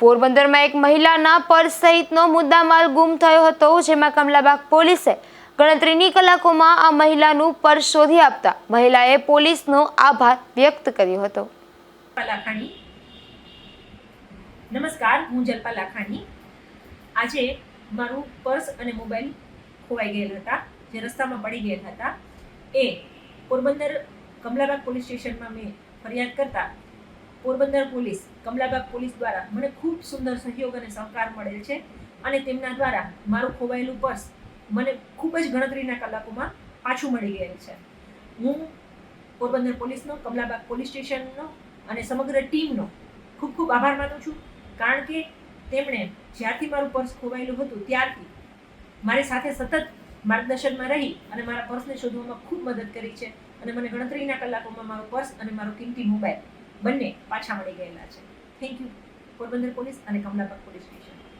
પોરબંદરમાં એક મહિલાના પર્સ સહિતનો મુદ્દામાલ ગુમ થયો હતો, જેમાં કમલાબાગ પોલીસે ગણતરીની કલાકોમાં આ મહિલાનું પર્સ શોધી આપતા મહિલાએ પોલીસનો આભાર વ્યક્ત કર્યો હતો. નમસ્કાર, હું જલ્પા લાખાણી આજે મારું પર્સ અને મોબાઈલ ખોવાઈ ગયેલ હતા, જે રસ્તામાં પડી ગયેલ હતા. એ પોરબંદર કમલાબાગ પોલીસ સ્ટેશનમાં મેં ફરિયાદ કરતા પોરબંદર પોલીસ, કમલાબાગ પોલીસ દ્વારા મને ખૂબ સુંદર સહયોગ અને સહકાર મળેલ છે અને તેમના દ્વારા મારું ખોવાયેલું પર્સ મને ખૂબ જ ગણતરીના કલાકોમાં પાછું મળી ગયેલ છે. હું પોરબંદર પોલીસનો, કમલાબાગ પોલીસ સ્ટેશનનો અને સમગ્ર ટીમનો ખૂબ ખૂબ આભાર માનું છું કારણ કે તેમણે જ્યારથી મારું પર્સ ખોવાયેલું હતું ત્યારથી મારી સાથે સતત માર્ગદર્શનમાં રહી અને મારા પર્સને શોધવામાં ખૂબ મદદ કરી છે અને મને ગણતરીના કલાકોમાં મારું પર્સ અને મારો કિંમતી મોબાઈલ બંને પાછા મળી ગયેલા છે. થેન્ક યુ પોરબંદર પોલીસ અને કમલાબાગ પોલીસ